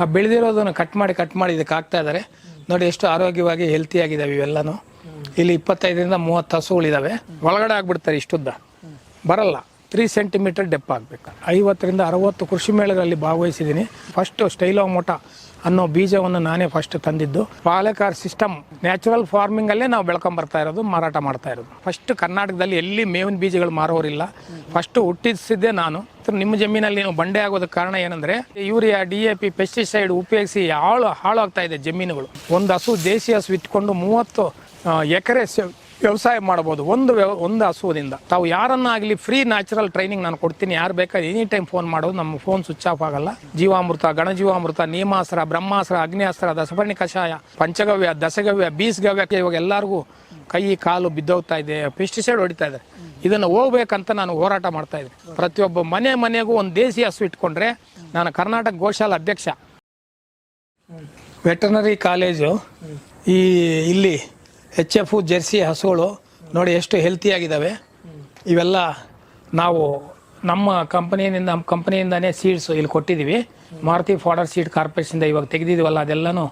ಆ ಬೆಳೆದಿರೋದನ್ನು ಕಟ್ ಮಾಡಿ ಕಟ್ ಮಾಡಿ ಇದಕ್ಕೆ ಹಾಕ್ತಾ ಇದ್ದಾರೆ. ನೋಡಿ ಎಷ್ಟು ಆರೋಗ್ಯವಾಗಿ ಹೆಲ್ತಿ ಆಗಿದ್ದಾವೆ ಇವೆಲ್ಲನೂ. ಇಲ್ಲಿ ಇಪ್ಪತ್ತೈದರಿಂದ ಮೂವತ್ತು ಹಸುಗಳಿದ್ದಾವೆ ಒಳಗಡೆ ಆಗ್ಬಿಡ್ತಾರೆ ಇಷ್ಟುದ್ದ. ಬರಲ್ಲ. ತ್ರೀ ಸೆಂಟಿಮೀಟರ್ ಡೆಪ್ ಆಗಬೇಕು. ಐವತ್ತರಿಂದ ಅರವತ್ತು ಕೃಷಿ ಮೇಳಗಳಲ್ಲಿ ಭಾಗವಹಿಸಿದ್ದೀನಿ. ಫಸ್ಟು ಸ್ಟೈಲೋ ಮೋಟ ಅನ್ನೋ ಬೀಜವನ್ನು ನಾನೇ ಫಸ್ಟ್ ತಂದಿದ್ದು. ಪಾಲಕಾರ್ ಸಿಸ್ಟಮ್ ನ್ಯಾಚುರಲ್ ಫಾರ್ಮಿಂಗ್ ಅಲ್ಲೇ ನಾವು ಬೆಳ್ಕೊಂಡ್ ಬರ್ತಾ ಇರೋದು, ಮಾರಾಟ ಮಾಡ್ತಾ ಇರೋದು. ಫಸ್ಟ್ ಕರ್ನಾಟಕದಲ್ಲಿ ಎಲ್ಲಿ ಮೇವಿನ ಬೀಜಗಳು ಮಾರೋರಿಲ್ಲ. ಫಸ್ಟ್ ಹುಟ್ಟಿಸಿದ್ದೆ ನಾನು. ನಿಮ್ಮ ಜಮೀನಲ್ಲಿ ನೀವು ಬಂಡೆ ಆಗೋದಕ್ಕೆ ಕಾರಣ ಏನಂದ್ರೆ, urea D A P pesticide ಉಪಯೋಗಿಸಿ ಹಾಳು ಹಾಳಾಗ್ತಾ ಇದೆ ಜಮೀನುಗಳು. ಒಂದು ಹಸು ದೇಸಿ ಹಸು ಇಟ್ಕೊಂಡು ಮೂವತ್ತು ಎಕರೆ ವ್ಯವಸಾಯ ಮಾಡ್ಬೋದು. ಒಂದು ವ್ಯವ ಒಂದು ಹಸುವಿನಿಂದ. ತಾವು ಯಾರನ್ನಾಗಲಿ ಫ್ರೀ ನ್ಯಾಚುರಲ್ ಟ್ರೈನಿಂಗ್ ನಾನು ಕೊಡ್ತೀನಿ. ಯಾರು ಬೇಕಾದ್ರೆ ಎನಿ ಟೈಮ್ ಫೋನ್ ಮಾಡೋದು. ನಮ್ಮ ಫೋನ್ ಸ್ವಿಚ್ ಆಫ್ ಆಗಲ್ಲ. ಜೀವಾಮೃತ ಗಣಜೀವಾಮೃತ ನೀಮಾಸ್ತ್ರ ಬ್ರಹ್ಮಾಸ್ತ್ರ ಅಗ್ನಿಯಾಸ್ತ್ರ ದಸಪರ್ಣಿ ಕಷಾಯ ಪಂಚಗವ್ಯ ದಸಗವ್ಯ ಬೀಸ್ಗವ್ಯ ಇವಾಗ ಎಲ್ಲರಿಗೂ ಕೈ ಕಾಲು ಬಿದ್ದೋಗ್ತಾ ಇದೆ. ಪೆಸ್ಟಿಸೈಡ್ ಹೊಡಿತಾ ಇದೆ. ಇದನ್ನು ಹೋಗ್ಬೇಕಂತ ನಾನು ಹೋರಾಟ ಮಾಡ್ತಾ ಇದ್ದೀನಿ. ಪ್ರತಿಯೊಬ್ಬ ಮನೆ ಮನೆಗೂ ಒಂದು ದೇಸಿ ಹಸು ಇಟ್ಕೊಂಡ್ರೆ ನಾನು ಕರ್ನಾಟಕ ಗೋಶಾಲ ಅಧ್ಯಕ್ಷ. ವೆಟರ್ನರಿ ಕಾಲೇಜು ಈ ಇಲ್ಲಿ ಎಚ್ ಎಫ್ ಜೆರ್ಸಿ ಹಸುಗಳು ನೋಡಿ ಎಷ್ಟು ಹೆಲ್ತಿಯಾಗಿದ್ದಾವೆ ಇವೆಲ್ಲ ನಾವು ನಮ್ಮ ಕಂಪನಿಯಿಂದ ನಮ್ಮ ಕಂಪನಿಯಿಂದನೇ ಸೀಡ್ಸ್ ಇಲ್ಲಿ ಕೊಟ್ಟಿದ್ದೀವಿ ಮಾರುತಿ ಫಾಡರ್ ಸೀಡ್ ಕಾರ್ಪೊರೇಷನ್ದ ಇವಾಗ ತೆಗೆದಿದ್ದೀವಲ್ಲ ಅದೆಲ್ಲನೂ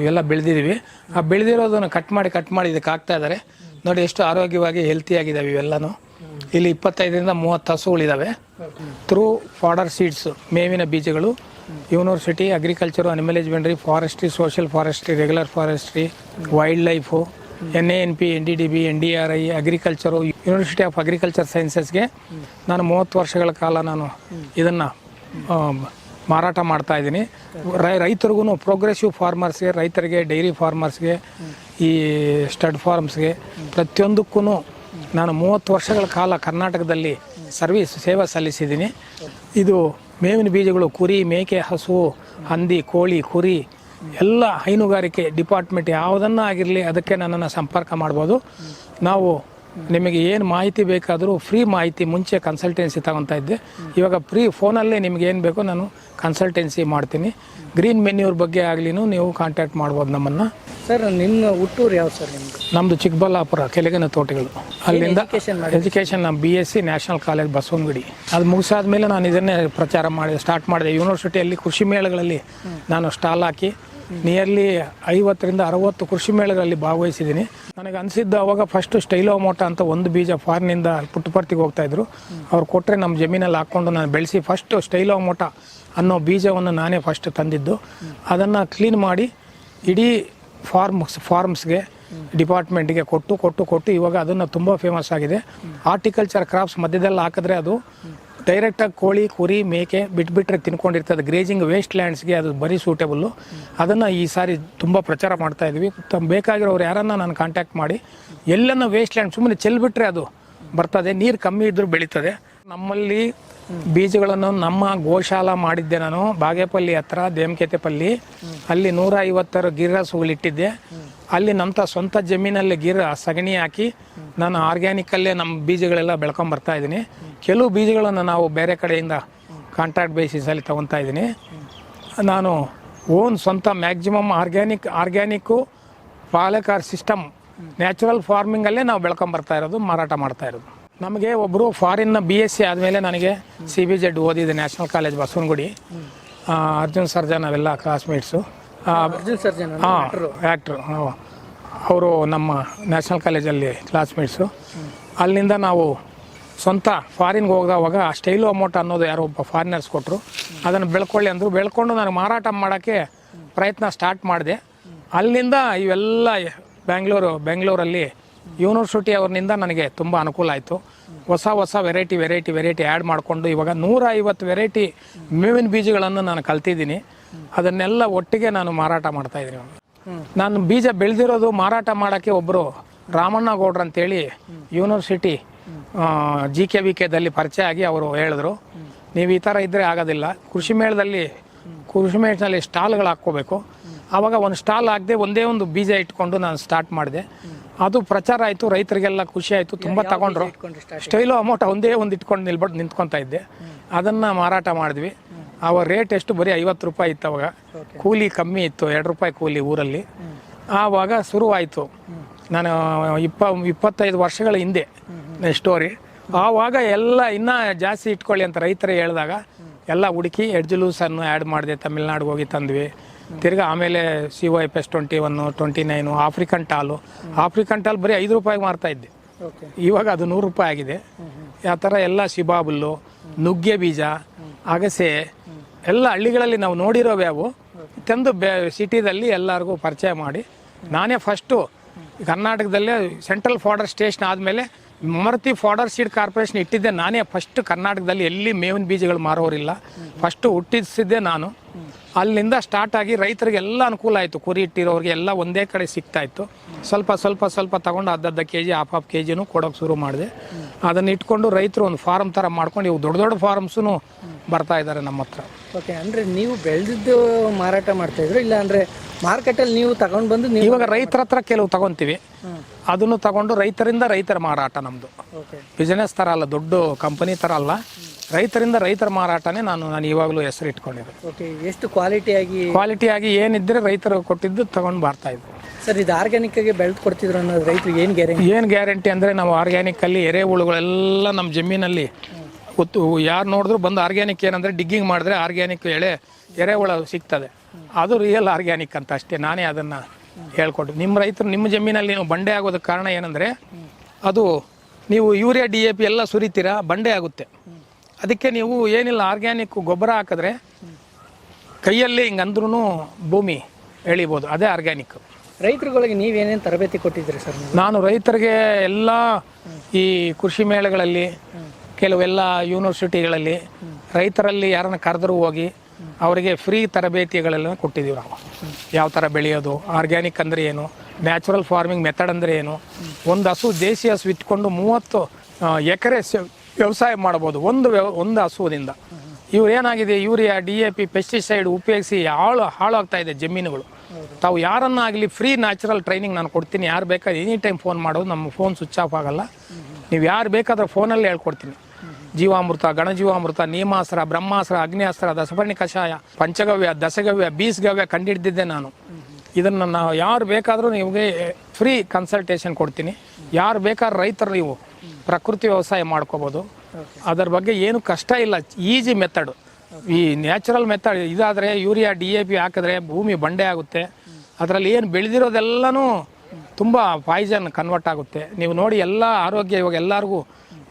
ಎಲ್ಲ ಬೆಳೆದಿದ್ದೀವಿ ಆ ಬೆಳೆದಿರೋದನ್ನು ಕಟ್ ಮಾಡಿ ಕಟ್ ಮಾಡಿ ಇದಕ್ಕೆ ಹಾಕ್ತಾ ನೋಡಿ ಎಷ್ಟು ಆರೋಗ್ಯವಾಗಿ ಹೆಲ್ತಿಯಾಗಿದ್ದಾವೆ ಇವೆಲ್ಲನೂ. ಇಲ್ಲಿ ಇಪ್ಪತ್ತೈದರಿಂದ ಮೂವತ್ತು ಹಸುಗಳಿದ್ದಾವೆ ಥ್ರೂ ಫಾಡರ್ ಸೀಡ್ಸು ಮೇವಿನ ಬೀಜಗಳು. University agriculture animal husbandry forestry social forestry regular forestry wildlife N A N P N D D B N D R I agriculture university of agriculture ಸೈನ್ಸಸ್ಗೆ ನಾನು ಮೂವತ್ತು ವರ್ಷಗಳ ಕಾಲ ನಾನು ಇದನ್ನು ಮಾರಾಟ ಮಾಡ್ತಾ ಇದ್ದೀನಿ. ರೈತರಿಗೂ ಪ್ರೋಗ್ರೆಸಿವ್ ಫಾರ್ಮರ್ಸ್ಗೆ ರೈತರಿಗೆ ಡೈರಿ ಫಾರ್ಮರ್ಸ್ಗೆ ಈ ಸ್ಟಡ್ ಫಾರ್ಮ್ಸ್ಗೆ ಪ್ರತಿಯೊಂದಕ್ಕೂ ನಾನು ಮೂವತ್ತು ವರ್ಷಗಳ ಕಾಲ ಕರ್ನಾಟಕದಲ್ಲಿ ಸರ್ವಿಸ್ ಸೇವೆ ಸಲ್ಲಿಸಿದ್ದೀನಿ. ಇದು ಮೇವಿನ ಬೀಜಗಳು ಕುರಿ, ಮೇಕೆ, ಹಸು, ಹಂದಿ, ಕೋಳಿ, ಕುರಿ, ಎಲ್ಲ ಹೈನುಗಾರಿಕೆ ಡಿಪಾರ್ಟ್ಮೆಂಟ್ ಯಾವುದನ್ನ ಆಗಿರಲಿ ಅದಕ್ಕೆ ನನ್ನನ್ನು ಸಂಪರ್ಕ ಮಾಡ್ಬೋದು. ನಾವು ನಿಮಗೆ ಏನು ಮಾಹಿತಿ ಬೇಕಾದರೂ ಫ್ರೀ ಮಾಹಿತಿ ಮುಂಚೆ ಕನ್ಸಲ್ಟೆನ್ಸಿ ತಗೊತಾ ಇದ್ದೆ. ಇವಾಗ ಫ್ರೀ ಫೋನಲ್ಲೇ ನಿಮ್ಗೆ ಏನು ಬೇಕೋ ನಾನು ಕನ್ಸಲ್ಟೆನ್ಸಿ ಮಾಡ್ತೀನಿ. ಗ್ರೀನ್ ಮೆನ್ಯೂರ್ ಬಗ್ಗೆ ಆಗ್ಲಿನೂ ನೀವು ಕಾಂಟ್ಯಾಕ್ಟ್ ಮಾಡ್ಬೋದು ನಮ್ಮನ್ನು. ಸರ್ ನಿಮ್ಮ ಹುಟ್ಟೂರು ಯಾವ ಸರ್ ನಿಮ್ದು? ನಮ್ಮದು ಚಿಕ್ಕಬಳ್ಳಾಪುರ ಕೆಳಗಿನ ತೋಟಗಳು. ಅಲ್ಲಿಂದ ಎಜುಕೇಷನ್ ನಮ್ಮ B S C national college Basavanagudi. ಅದು ಮುಗಿಸಾದ ಮೇಲೆ ನಾನು ಇದನ್ನೇ ಪ್ರಚಾರ ಮಾಡಿದೆ ಸ್ಟಾರ್ಟ್ ಮಾಡಿದೆ. ಯೂನಿವರ್ಸಿಟಿಯಲ್ಲಿ ಕೃಷಿ ಮೇಳಗಳಲ್ಲಿ ನಾನು ಸ್ಟಾಲ್ ಹಾಕಿ ನಿಯರ್ಲಿ ಐವತ್ತರಿಂದ ಅರವತ್ತು ಕೃಷಿ ಮೇಳಗಳಲ್ಲಿ ಭಾಗವಹಿಸಿದ್ದೀನಿ. ನನಗೆ ಅನಿಸಿದ್ದು ಅವಾಗ ಫಸ್ಟ್ ಸ್ಟೈಲೋ ಮೋಟ ಅಂತ ಒಂದು ಬೀಜ ಫಾರಿನಿಂದ ಪುಟ್ಟಪರ್ತಿಗೆ ಹೋಗ್ತಾ ಇದ್ರು. ಅವ್ರು ಕೊಟ್ಟರೆ ನಮ್ಮ ಜಮೀನಲ್ಲಿ ಹಾಕ್ಕೊಂಡು ನಾನು ಬೆಳೆಸಿ ಫಸ್ಟ್ ಸ್ಟೈಲೋ ಮೋಟ ಅನ್ನೋ ಬೀಜವನ್ನು ನಾನೇ ಫಸ್ಟ್ ತಂದಿದ್ದು. ಅದನ್ನು ಕ್ಲೀನ್ ಮಾಡಿ ಇಡೀ ಫಾರ್ಮ್ಸ್ ಫಾರ್ಮ್ಸ್ಗೆ ಡಿಪಾರ್ಟ್ಮೆಂಟ್ಗೆ ಕೊಟ್ಟು ಕೊಟ್ಟು ಕೊಟ್ಟು ಇವಾಗ ಅದನ್ನು ತುಂಬ ಫೇಮಸ್ ಆಗಿದೆ. ಆರ್ಟಿಕಲ್ಚರ್ ಕ್ರಾಪ್ಸ್ ಮಧ್ಯದಲ್ಲಿ ಹಾಕಿದ್ರೆ ಅದು ಡೈರೆಕ್ಟಾಗಿ ಕೋಳಿ, ಕುರಿ, ಮೇಕೆ ಬಿಟ್ಬಿಟ್ರೆ ತಿನ್ಕೊಂಡಿರ್ತದೆ. ಗ್ರೇಜಿಂಗ್ ವೇಸ್ಟ್ ಲ್ಯಾಂಡ್ಸ್ಗೆ ಅದು ಬರೀ ಸೂಟೇಬಲ್ಲು ಅದನ್ನು ಈ ಸಾರಿ ತುಂಬ ಪ್ರಚಾರ ಮಾಡ್ತಾ ಇದ್ವಿ. ತಮ್ಮ ಬೇಕಾಗಿರೋರು ಯಾರನ್ನ ನಾನು ಕಾಂಟ್ಯಾಕ್ಟ್ ಮಾಡಿ, ಎಲ್ಲನ್ನ ವೇಸ್ಟ್ ಲ್ಯಾಂಡ್ ಸುಮ್ಮನೆ ಚೆಲ್ಬಿಟ್ರೆ ಅದು ಬರ್ತದೆ. ನೀರು ಕಮ್ಮಿ ಇದ್ದರೂ ಬೆಳೀತದೆ. ನಮ್ಮಲ್ಲಿ ಬೀಜಗಳನ್ನು ನಮ್ಮ ಗೋಶಾಲ ಮಾಡಿದ್ದೆ ನಾನು. ಬಾಗೇಪಲ್ಲಿ ಹತ್ರ, ದೇಮಕೆತೆಪಲ್ಲಿ. ಅಲ್ಲಿ ನೂರ ಐವತ್ತಾರು ಗಿರ್ರಸುಗಳಿಟ್ಟಿದ್ದೆ ಅಲ್ಲಿ ನಮ್ಮ ಸ್ವಂತ ಜಮೀನಲ್ಲಿ ಗಿರ ಸಗಣಿ ಹಾಕಿ ನಾನು ಆರ್ಗ್ಯಾನಿಕಲ್ಲೇ ನಮ್ಮ ಬೀಜಗಳೆಲ್ಲ ಬೆಳ್ಕೊಂಡ್ ಬರ್ತಾ ಇದ್ದೀನಿ. ಕೆಲವು ಬೀಜಗಳನ್ನು ನಾವು ಬೇರೆ ಕಡೆಯಿಂದ ಕಾಂಟ್ರಾಕ್ಟ್ ಬೇಸಿಸಲ್ಲಿ ತಗೊತಾ ಇದ್ದೀನಿ. ನಾನು ಓನ್ ಸ್ವಂತ maximum organic, organic Palekar system natural ಫಾರ್ಮಿಂಗಲ್ಲೇ ನಾವು ಬೆಳ್ಕೊಂಬರ್ತಾ ಇರೋದು, ಮಾರಾಟ ಮಾಡ್ತಾ ಇರೋದು. ನಮಗೆ ಒಬ್ಬರು ಫಾರಿನ್ನ ಬಿ ಎಸ್ ಸಿ ಆದಮೇಲೆ ನನಗೆ ಸಿ ಬಿ ಜೆಡ್ ಓದಿದೆ ನ್ಯಾಷನಲ್ ಕಾಲೇಜ್ ಬಸವನಗುಡಿ. ಅರ್ಜುನ್ ಸರ್ಜನ್ ಅವೆಲ್ಲ ಕ್ಲಾಸ್ಮೇಟ್ಸು ಅರ್ಜುನ್ ಸರ್ಜನ್ ಹಾಂ ಆ್ಯಕ್ಟ್ರು ಅವರು ನಮ್ಮ ನ್ಯಾಷನಲ್ ಕಾಲೇಜಲ್ಲಿ ಕ್ಲಾಸ್ಮೇಟ್ಸು ಅಲ್ಲಿಂದ ನಾವು ಸ್ವಂತ ಫಾರಿನ್ಗೆ ಹೋಗೋವಾಗ ಸ್ಟೈಲು ಅಮೌಂಟ್ ಅನ್ನೋದು ಯಾರೋ ಒಬ್ಬ ಫಾರಿನರ್ಸ್ ಕೊಟ್ಟರು ಅದನ್ನು ಬೆಳ್ಕೊಳ್ಳಿ ಅಂದರು. ಬೆಳ್ಕೊಂಡು ನಾನು ಮಾರಾಟ ಮಾಡೋಕ್ಕೆ ಪ್ರಯತ್ನ ಸ್ಟಾರ್ಟ್ ಮಾಡಿದೆ. ಅಲ್ಲಿಂದ ಇವೆಲ್ಲ ಬ್ಯಾಂಗ್ಳೂರು ಬೆಂಗಳೂರಲ್ಲಿ ಯೂನಿವರ್ಸಿಟಿ ಅವ್ರನಿಂದ ನನಗೆ ತುಂಬ ಅನುಕೂಲ ಆಯಿತು. ಹೊಸ ಹೊಸ ವೆರೈಟಿ ವೆರೈಟಿ ವೆರೈಟಿ ಆ್ಯಡ್ ಮಾಡಿಕೊಂಡು ಇವಾಗ ನೂರ ಐವತ್ತು ವೆರೈಟಿ ಮೇವಿನ ಬೀಜಗಳನ್ನು ನಾನು ಕಲ್ತಿದ್ದೀನಿ. ಅದನ್ನೆಲ್ಲ ಒಟ್ಟಿಗೆ ನಾನು ಮಾರಾಟ ಮಾಡ್ತಾ ಇದ್ದೀನಿ. ನಾನು ಬೀಜ ಬೆಳೆದಿರೋದು ಮಾರಾಟ ಮಾಡೋಕ್ಕೆ ಒಬ್ಬರು ರಾಮಣ್ಣ ಗೌಡ್ರು ಅಂತೇಳಿ ಯೂನಿವರ್ಸಿಟಿ ಜಿ ಕೆ ವಿ ಕೆದಲ್ಲಿ ಪರಿಚಯ ಆಗಿ ಅವರು ಹೇಳಿದ್ರು. ನೀವು ಈ ಥರ ಇದ್ದರೆ ಆಗೋದಿಲ್ಲ. ಕೃಷಿ ಮೇಳದಲ್ಲಿ ಕೃಷಿ ಮೇಳದಲ್ಲಿ ಸ್ಟಾಲ್ಗಳು ಹಾಕ್ಕೋಬೇಕು. ಆವಾಗ ಒಂದು ಸ್ಟಾಲ್ ಹಾಕದೆ ಒಂದೇ ಒಂದು ಬೀಜ ಇಟ್ಕೊಂಡು ನಾನು ಸ್ಟಾರ್ಟ್ ಮಾಡಿದೆ. ಅದು ಪ್ರಚಾರ ಆಯಿತು ರೈತರಿಗೆಲ್ಲ ಖುಷಿ ಆಯಿತು ತುಂಬ ತಗೊಂಡ್ರು. ಸ್ಟೈಲೋ ಅಮೌಂಟ್ ಒಂದೇ ಒಂದು ಇಟ್ಕೊಂಡು ನಿಲ್ಬಿಟ್ಟು ನಿಂತ್ಕೊತಾ ಇದ್ದೆ. ಅದನ್ನು ಮಾರಾಟ ಮಾಡಿದ್ವಿ. ಅವ ರೇಟ್ ಎಷ್ಟು? ಬರೀ ಐವತ್ತು ರೂಪಾಯಿ ಇತ್ತು ಅವಾಗ. ಕೂಲಿ ಕಮ್ಮಿ ಇತ್ತು ಎರಡು ರೂಪಾಯಿ ಕೂಲಿ ಊರಲ್ಲಿ. ಆವಾಗ ಶುರುವಾಯಿತು. ನಾನು ಇಪ್ಪ ಇಪ್ಪತ್ತೈದು ವರ್ಷಗಳ ಹಿಂದೆ ಸ್ಟೋರಿ ಆವಾಗ ಎಲ್ಲ ಇನ್ನೂ ಜಾಸ್ತಿ ಇಟ್ಕೊಳ್ಳಿ ಅಂತ ರೈತರೇ ಹೇಳಿದಾಗ ಎಲ್ಲ ಹುಡುಕಿ ಎಡ್ಜುಲೂಸನ್ನು ಆ್ಯಡ್ ಮಾಡಿದೆ ತಮಿಳ್ನಾಡಿಗೆ ಹೋಗಿ ತಂದ್ವಿ. ತಿರ್ಗಾ ಆಮೇಲೆ C Y F S twenty one twenty nine African tall African tall ಬರೀ ಐದು ರೂಪಾಯಿಗೆ ಮಾರ್ತಾ ಇದ್ದೆ. ಇವಾಗ ಅದು ನೂರು ರೂಪಾಯಿ ಆಗಿದೆ. ಆ ಥರ ಎಲ್ಲ ಶಿಬಾಬುಲ್ಲು ನುಗ್ಗೆ ಬೀಜ ಅಗಸೆ ಎಲ್ಲ ಹಳ್ಳಿಗಳಲ್ಲಿ ನಾವು ನೋಡಿರೋವ್ಯಾವು ತಂದು ಬೆ ಸಿಟಿದಲ್ಲಿ ಎಲ್ಲರಿಗೂ ಪರಿಚಯ ಮಾಡಿ. ನಾನೇ ಫಸ್ಟು ಕರ್ನಾಟಕದಲ್ಲೇ ಸೆಂಟ್ರಲ್ ಫಾರ್ಡರ್ ಸ್ಟೇಷನ್ ಆದಮೇಲೆ ಮಮರ್ತಿ ಫಾಡರ್ ಸೀಡ್ ಕಾರ್ಪೊರೇಷನ್ ಇಟ್ಟಿದ್ದೆ ನಾನೇ ಫಸ್ಟ್ ಕರ್ನಾಟಕದಲ್ಲಿ ಎಲ್ಲಿ ಮೇವಿನ ಬೀಜಗಳು ಮಾರೋರಿಲ್ಲ. ಫಸ್ಟ್ ಹುಟ್ಟಿಸಿದ್ದೆ ನಾನು. ಅಲ್ಲಿಂದ ಸ್ಟಾರ್ಟ್ ಆಗಿ ರೈತರಿಗೆ ಎಲ್ಲ ಅನುಕೂಲ ಆಯಿತು. ಕುರಿ ಇಟ್ಟಿರೋರಿಗೆ ಎಲ್ಲ ಒಂದೇ ಕಡೆ ಸಿಗ್ತಾ ಇತ್ತು ಸ್ವಲ್ಪ ಸ್ವಲ್ಪ ಸ್ವಲ್ಪ ತಗೊಂಡು ಅರ್ಧರ್ಧ K G half half K ಜಿನೂ ಕೊಡೋಕೆ ಶುರು ಮಾಡಿದೆ. ಅದನ್ನ ಇಟ್ಕೊಂಡು ರೈತರು ಒಂದು ಫಾರ್ಮ್ ಥರ ಮಾಡ್ಕೊಂಡು ಇವು ದೊಡ್ಡ ದೊಡ್ಡ ಫಾರ್ಮ್ಸೂ ಬರ್ತಾ ಇದ್ದಾರೆ ನಮ್ಮ ಹತ್ರ. ಓಕೆ ಅಂದ್ರೆ ನೀವು ಬೆಳೆದಿದ್ದು ಮಾರಾಟ ಮಾಡ್ತಾ ಇದ್ರು? ಇಲ್ಲ ಅಂದರೆ ಮಾರ್ಕೆಟಲ್ಲಿ ನೀವು ತಗೊಂಡು ಬಂದು ನೀವು ಇವಾಗ ರೈತರ ಹತ್ರ ಕೆಲವು ತಗೊಂತೀವಿ. ಅದನ್ನು ತಗೊಂಡು ರೈತರಿಂದ ರೈತರ ಮಾರಾಟ ನಮ್ದು. ಬಿಸ್ನೆಸ್ ತರ ಅಲ್ಲ ದೊಡ್ಡ ಕಂಪನಿ ಥರ ಅಲ್ಲ. ರೈತರಿಂದ ರೈತರ ಮಾರಾಟನೇ ನಾನು ನಾನು ಇವಾಗಲೂ ಹೆಸರು ಇಟ್ಕೊಂಡಿದ್ದೆ ಓಕೆ ಎಷ್ಟು ಕ್ವಾಲಿಟಿಯಾಗಿ ಕ್ವಾಲಿಟಿಯಾಗಿ ಏನಿದ್ರೆ ರೈತರು ಕೊಟ್ಟಿದ್ದು ತಗೊಂಡು ಬರ್ತಾ ಇದ್ರು. ಸರ್ ಇದು ಆರ್ಗ್ಯಾನಿಕ್ಕಾಗಿ ಬೆಳೆದು ಕೊಡ್ತಿದ್ರು ಅನ್ನೋದು ರೈತರಿಗೆ ಏನು ಗ್ಯಾರಂಟಿ ಏನು ಗ್ಯಾರಂಟಿ ಅಂದರೆ ನಾವು ಆರ್ಗ್ಯಾನಿಕ್ಕಲ್ಲಿ ಎರೆಹುಳುಗಳೆಲ್ಲ ನಮ್ಮ ಜಮೀನಲ್ಲಿ ಗೊತ್ತು ಯಾರು ನೋಡಿದ್ರು ಬಂದು ಆರ್ಗ್ಯಾನಿಕ್ ಏನಂದರೆ ಡಿಗ್ಗಿಂಗ್ ಮಾಡಿದ್ರೆ ಆರ್ಗ್ಯಾನಿಕ್ ಎಳೆ ಎರೆಹುಳ ಸಿಗ್ತದೆ. ಅದು ರಿಯಲ್ ಆರ್ಗ್ಯಾನಿಕ್ ಅಂತ ಅಷ್ಟೇ ನಾನೇ ಅದನ್ನು ಹೇಳ್ಕೊಟ್ಟು. ನಿಮ್ಮ ರೈತರು ನಿಮ್ಮ ಜಮೀನಲ್ಲಿ ನೀವು ಬಂಡೆ ಆಗೋದಕ್ಕೆ ಕಾರಣ ಏನಂದರೆ ಅದು ನೀವು ಯೂರಿಯಾ ಡಿ ಎ ಪಿ ಎಲ್ಲ ಸುರಿತೀರಾ ಬಂಡೆ ಆಗುತ್ತೆ. ಅದಕ್ಕೆ ನೀವು ಏನಿಲ್ಲ ಆರ್ಗ್ಯಾನಿಕ್ ಗೊಬ್ಬರ ಹಾಕಿದ್ರೆ ಕೈಯಲ್ಲಿ ಹಿಂಗೆ ಅಂದ್ರೂ ಭೂಮಿ ಎಳಿಬೋದು ಅದೇ ಆರ್ಗ್ಯಾನಿಕ್ ರೈತರುಗಳಿಗೆ ನೀವೇನೇನು ತರಬೇತಿ ಕೊಟ್ಟಿದ್ದೀರಿ ಸರ್ ನಾನು ರೈತರಿಗೆ ಎಲ್ಲ ಈ ಕೃಷಿ ಮೇಳಗಳಲ್ಲಿ ಕೆಲವೆಲ್ಲ ಯೂನಿವರ್ಸಿಟಿಗಳಲ್ಲಿ ರೈತರಲ್ಲಿ ಯಾರನ್ನ ಕರೆದರೂ ಹೋಗಿ ಅವರಿಗೆ ಫ್ರೀ ತರಬೇತಿಗಳೆಲ್ಲ ಕೊಟ್ಟಿದ್ದೀವಿ ನಾವು. ಯಾವ ಥರ ಬೆಳೆಯೋದು ಆರ್ಗ್ಯಾನಿಕ್ ಅಂದರೆ ಏನು ನ್ಯಾಚುರಲ್ ಫಾರ್ಮಿಂಗ್ ಮೆಥಡ್ ಅಂದರೆ ಏನು, ಒಂದು ಹಸು ದೇಸಿ ಹಸು ಇಟ್ಕೊಂಡು ಮೂವತ್ತು ಎಕರೆ ವ್ಯವಸಾಯ ಮಾಡ್ಬೋದು ಒಂದು ವ್ಯವ ಒಂದು ಹಸುವಿನಿಂದ. ಇವ್ರು ಏನಾಗಿದೆ, urea, D A P pesticide ಉಪಯೋಗಿಸಿ ಹಾಳು, ಹಾಳಾಗ್ತಾ ಇದೆ ಜಮೀನುಗಳು. ತಾವು ಯಾರನ್ನಾಗಲಿ ಫ್ರೀ ನ್ಯಾಚುರಲ್ ಟ್ರೈನಿಂಗ್ ನಾನು ಕೊಡ್ತೀನಿ, ಯಾರು ಬೇಕಾದ್ರೆ ಎನಿ ಟೈಮ್ ಫೋನ್ ಮಾಡೋದು, ನಮ್ಮ ಫೋನ್ ಸ್ವಿಚ್ ಆಫ್ ಆಗಲ್ಲ. ನೀವು ಯಾರು ಬೇಕಾದ್ರೆ ಫೋನಲ್ಲಿ ಹೇಳ್ಕೊಡ್ತೀನಿ. ಜೀವಾಮೃತ ಗಣಜೀವಾಮೃತ ನೀಮಾಸ್ತ್ರ, ಬ್ರಹ್ಮಾಸ್ತ್ರ, ಅಗ್ನಿಯಾಸ್ತ್ರ, ದಸಪರ್ಣಿ ಕಷಾಯ, ಪಂಚಗವ್ಯ ದಸಗವ್ಯ ಬೀಸ್ಗವ್ಯ ಕಂಡಿಡ್ದಿದ್ದೆ ನಾನು. ಇದನ್ನು ನಾವು ಯಾರು ಬೇಕಾದರೂ ನಿಮಗೆ ಫ್ರೀ ಕನ್ಸಲ್ಟೇಷನ್ ಕೊಡ್ತೀನಿ. ಯಾರು ಬೇಕಾದ್ರೂ ರೈತರು ನೀವು ಪ್ರಕೃತಿ ವ್ಯವಸಾಯ ಮಾಡ್ಕೋಬೋದು. ಅದರ ಬಗ್ಗೆ ಏನು ಕಷ್ಟ ಇಲ್ಲ. ಈಸಿ ಮೆಥಡ್ ಈ ನ್ಯಾಚುರಲ್ ಮೆಥಡ್ ಇದಾದರೆ ಯೂರಿಯಾ ಡಿ ಎ ಪಿ ಹಾಕಿದ್ರೆ ಭೂಮಿ ಬಂಡೆ ಆಗುತ್ತೆ. ಅದರಲ್ಲಿ ಏನು ಬೆಳೆದಿರೋದೆಲ್ಲನೂ ತುಂಬ ಪಾಯ್ಸನ್ ಕನ್ವರ್ಟ್ ಆಗುತ್ತೆ. ನೀವು ನೋಡಿ ಎಲ್ಲ ಆರೋಗ್ಯ ಇವಾಗ ಎಲ್ಲರಿಗೂ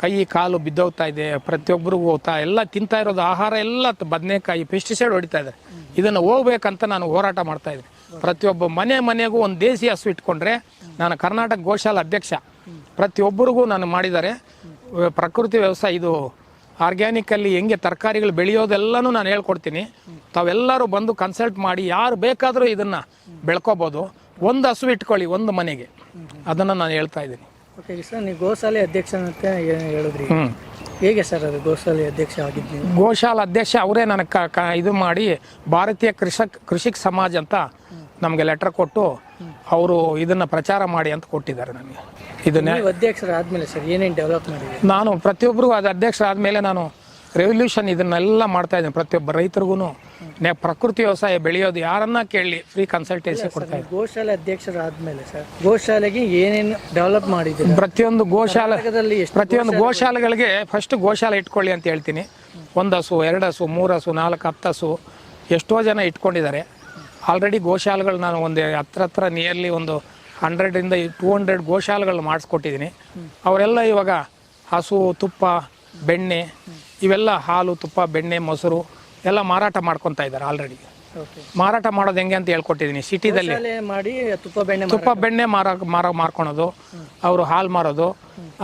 ಕೈ, ಕಾಲು ಬಿದ್ದೋಗ್ತಾ ಇದೆ, ಪ್ರತಿಯೊಬ್ಬರಿಗೂ ಹೋಗ್ತಾ ಎಲ್ಲ ತಿಂತಾ ಇರೋದು ಆಹಾರ ಎಲ್ಲ ಬದನೆಕಾಯಿ ಪೆಸ್ಟಿಸೈಡ್ ಹೊಡಿತಾ ಇದೆ. ಇದನ್ನು ಹೋಗ್ಬೇಕಂತ ನಾನು ಹೋರಾಟ ಮಾಡ್ತಾ ಇದ್ದೀನಿ. ಪ್ರತಿಯೊಬ್ಬ ಮನೆ ಮನೆಗೂ ಒಂದು ದೇಸಿ ಹಸು ಇಟ್ಕೊಂಡ್ರೆ ನಾನು ಕರ್ನಾಟಕ ಗೋಶಾಲ ಅಧ್ಯಕ್ಷ. ಪ್ರತಿಯೊಬ್ಬರಿಗೂ ನಾನು ಮಾಡಿದ್ದಾರೆ ಪ್ರಕೃತಿ ವ್ಯವಸಾಯ ಇದು ಆರ್ಗ್ಯಾನಿಕಲ್ಲಿ ಹೆಂಗೆ ತರಕಾರಿಗಳು ಬೆಳೆಯೋದೆಲ್ಲನೂ ನಾನು ಹೇಳ್ಕೊಡ್ತೀನಿ. ತಾವೆಲ್ಲರೂ ಬಂದು ಕನ್ಸಲ್ಟ್ ಮಾಡಿ, ಯಾರು ಬೇಕಾದರೂ ಇದನ್ನು ಬೆಳ್ಕೋಬೋದು. ಒಂದು ಹಸು ಇಟ್ಕೊಳ್ಳಿ, ಒಂದು ಮನೆಗೆ. ಅದನ್ನು ನಾನು ಹೇಳ್ತಾ ಇದ್ದೀನಿ. ಓಕೆ ಸರ್ ನೀವು ಗೋಶಾಲೆ ಅಧ್ಯಕ್ಷ ಅಂತ ಏನ್ ಹೇಳಿದ್ರಿ. ಹ್ಞೂ ಹೇಗೆ ಸರ್ ಅದು ಗೋಶಾಲೆ ಅಧ್ಯಕ್ಷ ಆಗಿದ್ದು ಗೋಶಾಲ ಅಧ್ಯಕ್ಷ ಅವರೇ ನನಗೆ ಕ ಕ- ಇದು ಮಾಡಿ ಭಾರತೀಯ ಕೃಷಕ್ ಕೃಷಿಕ್ ಸಮಾಜ್ ಅಂತ ನಮಗೆ ಲೆಟರ್ ಕೊಟ್ಟು ಅವರು ಇದನ್ನು ಪ್ರಚಾರ ಮಾಡಿ ಅಂತ ಕೊಟ್ಟಿದ್ದಾರೆ ನನಗೆ. ಇದನ್ನ ನೀವು ಅಧ್ಯಕ್ಷರಾದ್ಮೇಲೆ ಸರ್ ಏನೇನು ಡೆವಲಪ್ ಮಾಡಿದ್ರಿ ನಾನು ಪ್ರತಿಯೊಬ್ಬರಿಗೂ ಅದು ಅಧ್ಯಕ್ಷರಾದಮೇಲೆ ನಾನು ರೆವಲ್ಯೂಷನ್ ಇದನ್ನೆಲ್ಲ ಮಾಡ್ತಾ ಇದ್ದೀನಿ ಪ್ರತಿಯೊಬ್ಬ ರೈತರಿಗೂ ನೇ ಪ್ರಕೃತಿ ವ್ಯವಸಾಯ ಬೆಳೆಯೋದು ಯಾರನ್ನ ಕೇಳಿ ಫ್ರೀ ಕನ್ಸಲ್ಟೇಷನ್ ಕೊಡ್ತಾ ಇದ್ದೀನಿ ಗೋಶಾಲೆ ಅಧ್ಯಕ್ಷರಾದ್ಮೇಲೆ ಸರ್ ಗೋಶಾಲೆಗೆ ಏನೇನು ಡೆವಲಪ್ ಮಾಡಿದ್ದೀರಿ? ಪ್ರತಿಯೊಂದು ಗೋಶಾಲೆ ಪ್ರತಿಯೊಂದು ಗೋಶಾಲೆಗಳಿಗೆ ಫಸ್ಟ್ ಗೋಶಾಲೆ ಇಟ್ಕೊಳ್ಳಿ ಅಂತ ಹೇಳ್ತೀನಿ. ಒಂದು ಹಸು ಎರಡು ಹಸು ಮೂರು ಹಸು ನಾಲ್ಕು ಹತ್ತು ಹಸು ಎಷ್ಟೋ ಜನ ಇಟ್ಕೊಂಡಿದ್ದಾರೆ. ಆಲ್ರೆಡಿ ಗೋಶಾಲೆಗಳು ನಾನು ಒಂದು ಹತ್ರ ಹತ್ರ ನಿಯರ್ಲಿ ಒಂದು ಹಂಡ್ರೆಡಿಂದ ಟೂ ಹಂಡ್ರೆಡ್ ಗೋಶಾಲೆಗಳು ಮಾಡಿಸ್ಕೊಟ್ಟಿದ್ದೀನಿ. ಅವರೆಲ್ಲ ಇವಾಗ ಹಸು ತುಪ್ಪ ಬೆಣ್ಣೆ ಇವೆಲ್ಲ ಹಾಲು ತುಪ್ಪ ಬೆಣ್ಣೆ ಮೊಸರು ಎಲ್ಲ ಮಾರಾಟ ಮಾಡ್ಕೊತಾ ಇದ್ದಾರೆ ಆಲ್ರೆಡಿ ಮಾರಾಟ ಮಾಡೋದು ಹೆಂಗೆ ಅಂತ ಹೇಳ್ಕೊಟ್ಟಿದ್ದೀನಿ ಸಿಟಿದಲ್ಲಿ ಮಾಡಿ ತುಪ್ಪ ಬೆಣ್ಣೆ ತುಪ್ಪ ಬೆಣ್ಣೆ ಮಾರ ಮಾರ ಮಾರ್ಕೊಳೋದು. ಅವರು ಹಾಲು ಮಾರೋದು.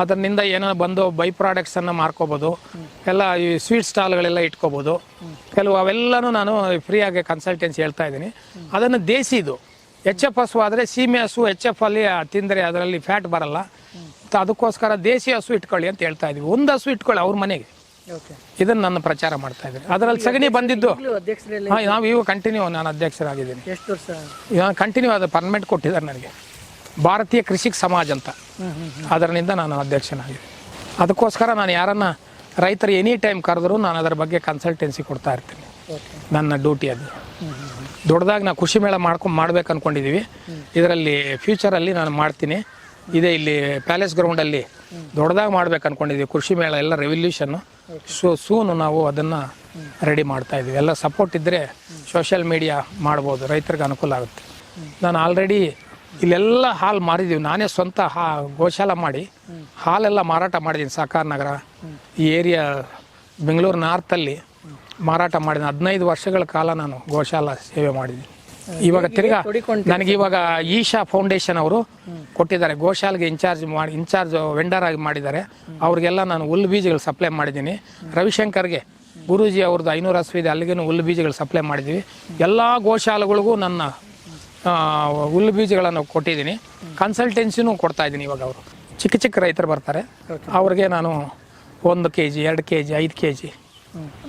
ಅದರಿಂದ ಏನೋ ಬಂದು ಬೈ ಪ್ರಾಡಕ್ಟ್ಸ್ ಅನ್ನ ಮಾರ್ಕೋಬೋದು. ಎಲ್ಲ ಈ ಸ್ವೀಟ್ ಸ್ಟಾಲ್ಗಳೆಲ್ಲ ಇಟ್ಕೋಬೋದು. ಕೆಲವು ಅವೆಲ್ಲನೂ ನಾನು ಫ್ರೀಯಾಗಿ ಕನ್ಸಲ್ಟೆನ್ಸಿ ಹೇಳ್ತಾ ಇದ್ದೀನಿ. ಅದನ್ನು ದೇಸಿದು ಎಚ್ ಎಫ್ ಹಸು ಆದರೆ ಸೀಮೆ ಹಸು ಎಚ್ ಎಫ್ ಅಲ್ಲಿ ತಿಂದರೆ ಅದರಲ್ಲಿ ಫ್ಯಾಟ್ ಬರಲ್ಲ. ಅದಕ್ಕೋಸ್ಕರ ದೇಸಿ ಹಸು ಇಟ್ಕೊಳ್ಳಿ ಅಂತ ಹೇಳ್ತಾ ಇದ್ದೀವಿ. ಒಂದು ಹಸು ಇಟ್ಕೊಳ್ಳಿ ಅವ್ರ ಮನೆಗೆ. ಇದನ್ನು ನನ್ನ ಪ್ರಚಾರ ಮಾಡ್ತಾ ಇದ್ದೀನಿ. ಅದರಲ್ಲಿ ಸಗಣಿ ಬಂದಿದ್ದು. ನಾವು ಈಗ ಕಂಟಿನ್ಯೂ ನಾನು ಅಧ್ಯಕ್ಷರಾಗಿದ್ದೀನಿ. ಎಷ್ಟು ವರ್ಷ? ಕಂಟಿನ್ಯೂ ಆದ ಪರ್ಮನೆಂಟ್ ಕೊಟ್ಟಿದ್ದಾರೆ ನನಗೆ. ಭಾರತೀಯ ಕೃಷಿ ಸಮಾಜ ಅಂತ. ಅದರಿಂದ ನಾನು ಅಧ್ಯಕ್ಷನಾಗಿದ್ದೀನಿ. ಅದಕ್ಕೋಸ್ಕರ ನಾನು ಯಾರನ್ನ ರೈತರು ಎನಿ ಟೈಮ್ ಕರೆದ್ರು ನಾನು ಅದರ ಬಗ್ಗೆ ಕನ್ಸಲ್ಟೆನ್ಸಿ ಕೊಡ್ತಾ ಇರ್ತೀನಿ. ಓಕೆ ನನ್ನ ಡ್ಯೂಟಿ ಅದು. ದೊಡ್ಡದಾಗಿ ನಾವು ಕೃಷಿ ಮೇಳ ಮಾಡ್ಕೊಂಡು ಮಾಡ್ಬೇಕು ಅನ್ಕೊಂಡಿದ್ದೀವಿ ಇದರಲ್ಲಿ ಫ್ಯೂಚರಲ್ಲಿ ನಾನು ಮಾಡ್ತೀನಿ. ಇದೇ ಇಲ್ಲಿ ಪ್ಯಾಲೇಸ್ ಗ್ರೌಂಡಲ್ಲಿ ದೊಡ್ಡದಾಗಿ ಮಾಡ್ಬೇಕು ಅನ್ಕೊಂಡಿದ್ದೀವಿ ಕೃಷಿ ಮೇಳ ಎಲ್ಲ ರೆವಲ್ಯೂಷನ್ನು ಸೊ ಸೂನು ನಾವು ಅದನ್ನು ರೆಡಿ ಮಾಡ್ತಾ ಇದ್ದೀವಿ. ಎಲ್ಲ ಸಪೋರ್ಟ್ ಇದ್ದರೆ ಸೋಷಿಯಲ್ ಮೀಡಿಯಾ ಮಾಡ್ಬೋದು. ರೈತರಿಗೆ ಅನುಕೂಲ ಆಗುತ್ತೆ. ನಾನು ಆಲ್ರೆಡಿ ಇಲ್ಲೆಲ್ಲ ಹಾಲು ಮಾರಿದ್ದೀವಿ ನಾನೇ ಸ್ವಂತ ಹಾ, ಗೋಶಾಲ ಮಾಡಿ ಹಾಲೆಲ್ಲ ಮಾರಾಟ ಮಾಡಿದ್ದೀನಿ ಸಾಕಾರ ನಗರ. ಈ ಏರಿಯಾ ಬೆಂಗಳೂರು ನಾರ್ತಲ್ಲಿ ಮಾರಾಟ ಮಾಡಿದ್ದೀನಿ ಹದಿನೈದು ವರ್ಷಗಳ ಕಾಲ ನಾನು ಗೋಶಾಲ ಸೇವೆ ಮಾಡಿದ್ದೀನಿ ಇವಾಗ ತಿರ್ಗಾ ನನಗೆ ಇವಾಗ ಈಶಾ ಫೌಂಡೇಶನ್ ಅವರು ಕೊಟ್ಟಿದ್ದಾರೆ. ಗೋಶಾಲೆಗೆ ಇನ್ಚಾರ್ಜ್ ಮಾಡಿ ಇನ್ಚಾರ್ಜ್ ವೆಂಡರ್ ಆಗಿ ಮಾಡಿದ್ದಾರೆ. ಅವ್ರಿಗೆಲ್ಲ ನಾನು ಹುಲ್ಲು ಬೀಜಗಳು ಸಪ್ಲೈ ಮಾಡಿದ್ದೀನಿ. ರವಿಶಂಕರ್ಗೆ ಗುರೂಜಿ ಅವ್ರದ್ದು ಐನೂರು ಹಸು ಇದೆ ಅಲ್ಲಿಗೂ ಹುಲ್ಲು ಬೀಜಗಳು ಸಪ್ಲೈ ಮಾಡಿದ್ದೀವಿ. ಎಲ್ಲ ಗೋಶಾಲೆಗಳಿಗೂ ನನ್ನ ಹುಲ್ಲು ಬೀಜಗಳನ್ನು ಕೊಟ್ಟಿದ್ದೀನಿ. ಕನ್ಸಲ್ಟೆನ್ಸಿನೂ ಕೊಡ್ತಾ ಇದ್ದೀನಿ ಇವಾಗ ಅವರು. ಚಿಕ್ಕ ಚಿಕ್ಕ ರೈತರು ಬರ್ತಾರೆ. ಅವ್ರಿಗೆ ನಾನು ಒಂದು ಕೆ ಜಿ ಎರಡು ಕೆ ಜಿ ಐದು ಕೆ ಜಿ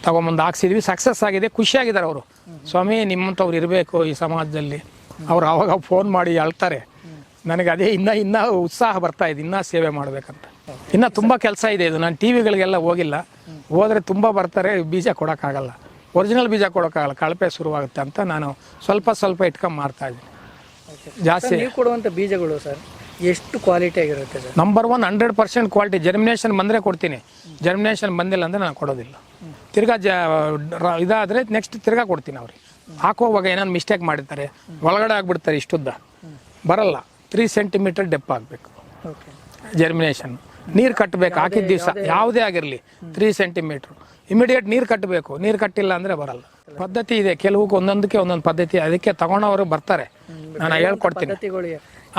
ತಗೊಂಬಂದು ಹಾಕ್ಸಿದ್ವಿ. ಸಕ್ಸಸ್ ಆಗಿದೆ ಖುಷಿಯಾಗಿದ್ದಾರೆ ಅವರು. ಸ್ವಾಮಿ ನಿಮ್ಮಂಥವ್ರು ಇರಬೇಕು ಈ ಸಮಾಜದಲ್ಲಿ. ಅವ್ರು ಆವಾಗ ಫೋನ್ ಮಾಡಿ ಅಳ್ತಾರೆ ನನಗೆ ಅದೇ ಇನ್ನೂ ಇನ್ನೂ ಉತ್ಸಾಹ ಬರ್ತಾ ಇದೆ ಇನ್ನೂ ಸೇವೆ ಮಾಡಬೇಕಂತ. ಇನ್ನೂ ತುಂಬ ಕೆಲಸ ಇದೆ ಇದು. ನಾನು ಟಿ ವಿಗಳಿಗೆಲ್ಲ ಹೋಗಿಲ್ಲ. ಹೋದರೆ ತುಂಬ ಬರ್ತಾರೆ ಬೀಜ ಕೊಡೋಕ್ಕಾಗಲ್ಲ. ಒರಿಜಿನಲ್ ಬೀಜ ಕೊಡೋಕ್ಕಾಗಲ್ಲ. ಕಳಪೆ ಶುರುವಾಗುತ್ತೆ ಅಂತ ನಾನು ಸ್ವಲ್ಪ ಸ್ವಲ್ಪ ಇಟ್ಕೊಂಡು ಮಾಡ್ತಾ ಇದ್ದೀನಿ. ಜಾಸ್ತಿ ಕೊಡುವಂಥ ಬೀಜಗಳು ಸರ್? ಎಷ್ಟು ಕ್ವಾಲಿಟಿ ಆಗಿರುತ್ತೆ sir? Number one hundred percent quality germination ಬಂದರೆ ಕೊಡ್ತೀನಿ. ಜರ್ಮಿನೇಷನ್ ಬಂದಿಲ್ಲ ಅಂದರೆ ನಾನು ಕೊಡೋದಿಲ್ಲ. ತಿರ್ಗಾ ಜ ರ- ಇದಾದರೆ ನೆಕ್ಸ್ಟ್ ತಿರ್ಗಾ ಕೊಡ್ತೀನಿ ಅವ್ರಿಗೆ. ಹಾಕೋವಾಗ ಏನಾದ್ರು ಮಿಸ್ಟೇಕ್ ಮಾಡಿರ್ತಾರೆ ಒಳಗಡೆ ಆಗ್ಬಿಡ್ತಾರೆ ಇಷ್ಟುದ್ದ. ಬರಲ್ಲ. ತ್ರೀ ಸೆಂಟಿಮೀಟರ್ ಡೆಪ್ ಆಗಬೇಕು. ಓಕೆ ಜರ್ಮಿನೇಷನ್ ನೀರು ಕಟ್ಟಬೇಕು ಹಾಕಿದ ದಿವಸ. ಯಾವುದೇ ಆಗಿರಲಿ. ತ್ರೀ ಸೆಂಟಿಮೀಟ್ರ್ ಇಮಿಡಿಯೇಟ್ ನೀರು ಕಟ್ಟಬೇಕು ನೀರು ಕಟ್ಟಿಲ್ಲ ಅಂದರೆ ಬರಲ್ಲ. ಪದ್ಧತಿ ಇದೆ. ಕೆಲವಕ್ಕೆ ಒಂದೊಂದಕ್ಕೆ ಒಂದೊಂದು ಪದ್ಧತಿ. ಅದಕ್ಕೆ ತಗೊಂಡವರು ಬರ್ತಾರೆ. ನಾನು ಹೇಳ್ಕೊಡ್ತೀನಿ. ಪದ್ಧತಿಗಳು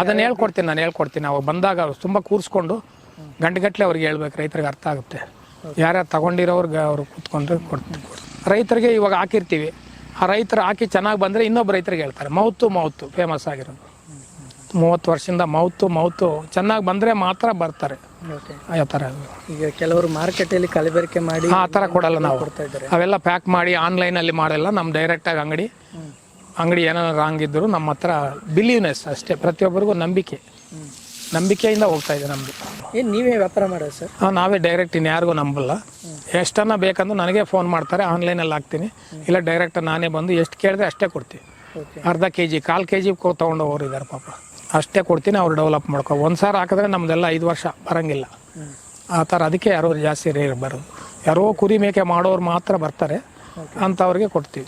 ಅದನ್ನ ಹೇಳ್ಕೊಡ್ತೀನಿ ನಾನು ಹೇಳ್ಕೊಡ್ತೀನಿ. ಅವಾಗ ಬಂದಾಗ ತುಂಬ ಕೂರಿಸ್ಕೊಂಡು ಗಂಟೆಗಟ್ಟಲೆ ಅವ್ರಿಗೆ ಹೇಳ್ಬೇಕು ರೈತರಿಗೆ ಅರ್ಥ ಆಗುತ್ತೆ. ಯಾರ್ಯಾರು ತಗೊಂಡಿರೋರ್ಗೆ ಅವರು ಕೂತ್ಕೊಂಡ್ರೆ ಕೊಡ್ತೀನಿ ರೈತರಿಗೆ ಇವಾಗ ಹಾಕಿರ್ತೀವಿ. ಆ ರೈತರು ಹಾಕಿ ಚೆನ್ನಾಗಿ ಬಂದರೆ ಇನ್ನೊಬ್ಬ ರೈತರಿಗೆ ಹೇಳ್ತಾರೆ ಮೌತು ಮೌತು ಫೇಮಸ್ ಆಗಿರೋದು. ಮೂವತ್ತು ವರ್ಷದಿಂದ ಮೌತು ಮೌತು ಚೆನ್ನಾಗಿ ಬಂದರೆ ಮಾತ್ರ ಬರ್ತಾರೆ. ಯಾವ ಆ ಥರ. ಈಗ ಕೆಲವರು ಮಾರ್ಕೆಟಲ್ಲಿ ಕಲಬೆರಕೆ ಮಾಡಿ ಆ ಥರ ಕೊಡಲ್ಲ ನಾವು. ಕೊಡ್ತಾ ಇದ್ದಾರೆ. ಅವೆಲ್ಲ ಪ್ಯಾಕ್ ಮಾಡಿ ಆನ್ಲೈನಲ್ಲಿ ಮಾಡಲ್ಲ ನಮ್ಮ ಡೈರೆಕ್ಟಾಗಿ ಅಂಗಡಿ ಅಂಗಡಿ ಏನಾದ್ರು ರಾಂಗ್ ಇದ್ದರೂ ನಮ್ಮ ಹತ್ರ ಬಿಲೀವ್ನೆಸ್ ಅಷ್ಟೇ. ಪ್ರತಿಯೊಬ್ಬರಿಗೂ ನಂಬಿಕೆ. ನಂಬಿಕೆಯಿಂದ ಹೋಗ್ತಾ ಇದೆ ನಮ್ಮದು ಏನು ನೀವೇ ವ್ಯಾಪಾರ ಮಾಡೋದು ಸರ್? ನಾವೇ ಡೈರೆಕ್ಟ್ ಇನ್ಯಾರಿಗೂ ನಂಬಲ್ಲ. ಎಷ್ಟನ್ನ ಬೇಕಂದ್ರೆ ನನಗೆ ಫೋನ್ ಮಾಡ್ತಾರೆ ಆನ್ಲೈನಲ್ಲಿ ಹಾಕ್ತೀನಿ. ಇಲ್ಲ ಡೈರೆಕ್ಟ್ ನಾನೇ ಬಂದು ಎಷ್ಟು ಕೇಳಿದ್ರೆ ಅಷ್ಟೇ ಕೊಡ್ತೀನಿ. ಅರ್ಧ ಕೆ ಜಿ ಕಾಲು ಕೆ ಜಿ ತೊಗೊಂಡು ಹೋಗೋರು ಇದ್ದಾರೆ ಪಾಪ. ಅಷ್ಟೇ ಕೊಡ್ತೀನಿ ಅವ್ರು ಡೆವಲಪ್ ಮಾಡ್ಕೊ ಒಂದು ಸಾರಿ ಹಾಕಿದ್ರೆ ನಮ್ದೆಲ್ಲ ಐದು ವರ್ಷ ಬರಂಗಿಲ್ಲ. ಆ ಥರ ಅದಕ್ಕೆ ಯಾರೋ ಜಾಸ್ತಿ ರೇರ್ ಬರೋದು. ಯಾರೋ ಕುರಿ ಮೇಕೆ ಮಾಡೋರು ಮಾತ್ರ ಬರ್ತಾರೆ. ಅಂಥವ್ರಿಗೆ ಕೊಡ್ತೀವಿ.